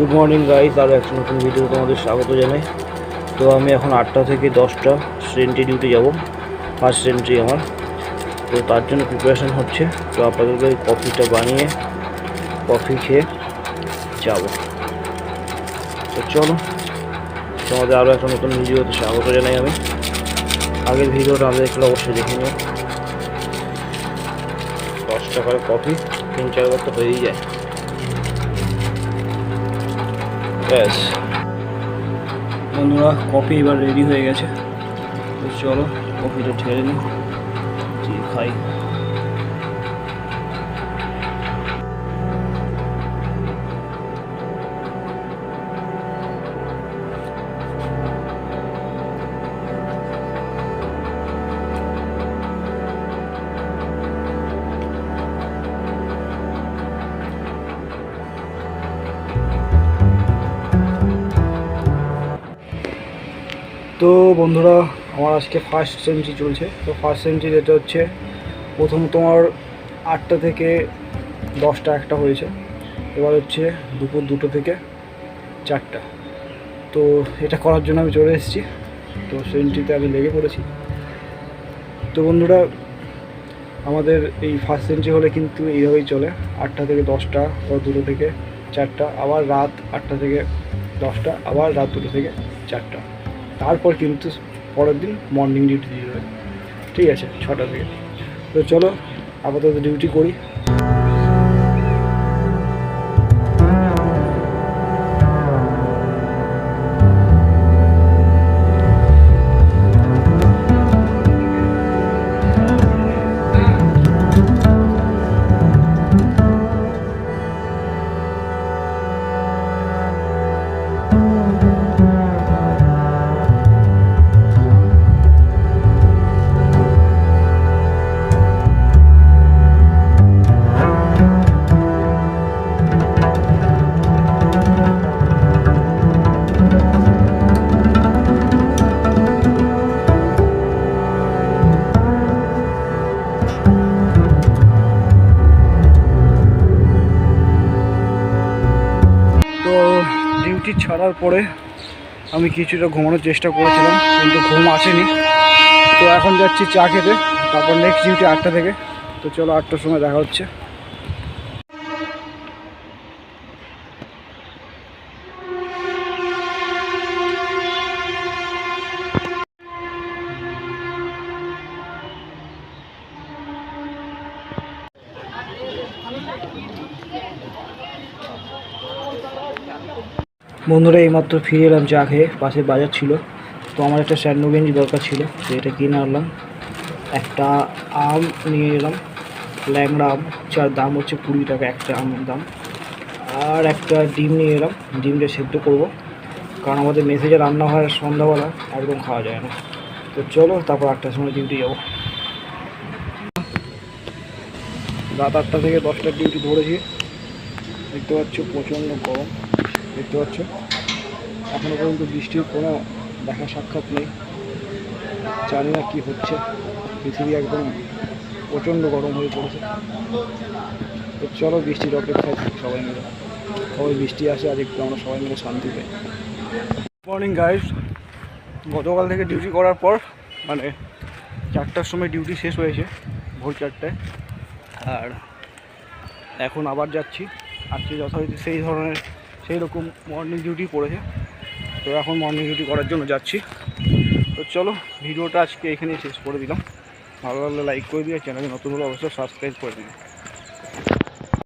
Good morning guys আরও একটা নতুন ভিডিও তোমাদের স্বাগত জানাই। তো আমি এখন আটটা থেকে দশটা সেন্ট্রি ডিউটি যাব। ফার্স্ট সেন্ট্রি আমার। তো তার জন্য প্রিপারেশান হচ্ছে। তো এই কফিটা বানিয়ে কফি খেয়ে যাব। তো চলো, তোমাদের আরও একটা নতুন ভিডিওতে স্বাগত জানাই আমি। আগের ভিডিওটা আমাদের দেখলে অবশ্যই দেখে নিও। দশ টাকার কফি তিন চারবার তো হয়েই যায়। ব্যাস। বন্ধুরা কফি এবার রেডি হয়ে গেছে। চলো কফিটা ঠেলে নিই খাই। তো বন্ধুরা, আমার আজকে ফার্স্ট সেঞ্চুরি চলছে। তো ফার্স্ট সেঞ্চুরি এটা হচ্ছে, প্রথম তোমার আটটা থেকে দশটা একটা হয়েছে। এবার হচ্ছে দুপুর দুটো থেকে চারটা। তো এটা করার জন্য আমি চলে এসেছি। তো সেঞ্চুরিতে আমি লেগে পড়েছি। তো বন্ধুরা, আমাদের এই ফার্স্ট সেঞ্চুরি হলে কিন্তু এইভাবেই চলে। আটটা থেকে দশটা বা দুটো থেকে চারটা, আবার রাত আটটা থেকে দশটা, আবার রাত দুটো থেকে চারটা। তারপর কিন্তু পরের দিন মর্নিং ডিউটি দিয়ে দেবে। ঠিক আছে, ছটা থেকে। তো চলো, আপাতত ডিউটি করি। তো ডিউটি ছাড়ার পরে আমি কিছুটা ঘুমানোর চেষ্টা করেছিলাম, কিন্তু ঘুম আসেনি। তো এখন যাচ্ছি চা খেতে, তারপর নেক্সট ডিউটি আটটা থেকে। তো চলো আটটার সময় দেখা হচ্ছে। বন্ধুরা, এইমাত্র ফিরে এলাম চা খেয়ে পাশে বাজার ছিল। তো আমার একটা স্যান্ডো গেঞ্জি দরকার ছিল, তো এটা কিনে আনলাম। একটা আম নিয়ে এলাম, ল্যাংড়া আম, যার দাম হচ্ছে কুড়ি টাকা, একটা আমের দাম। আর একটা ডিম নিয়ে এলাম, ডিমটা সেদ্ধ করব। কারণ আমাদের মেসেজে রান্না হয় সন্ধ্যাবেলা, একদম খাওয়া যায় না। তো চলো, তারপর আটটার সময় ডিউটি যাব। রাত আটটা থেকে দশটার ডিউটি ধরেছি। দেখতে পাচ্ছ প্রচণ্ড গরম। দেখতে পাচ্ছ। এখনও পর্যন্ত বৃষ্টির কোনো দেখা সাক্ষাৎ নেই। জানি না কী হচ্ছে। পৃথিবী একদম প্রচণ্ড গরম হয়ে পড়েছে। তো চলো বৃষ্টির অপেক্ষায় সবাই মিলে। সবাই বৃষ্টি আসে আর একটু আমরা সবাই মিলে শান্তি পাই। মর্নিং গাইজ গতকাল থেকে ডিউটি করার পর মানে চারটার সময় ডিউটি শেষ হয়েছে, ভোর চারটায়। আর এখন আবার যাচ্ছি। আজকে যথারীতি সেই ধরনের সেই রকম মর্নিং ডিউটি পড়েছে। তো এখন মর্নিং ডিউটি করার জন্য যাচ্ছি। তো চলো, ভিডিওটা আজকে এখানেই শেষ করে দিলাম। ভালো লাগলে লাইক করে দিয়ে চ্যানেলে নতুন হলে অবশ্যই সাবস্ক্রাইব করে দিন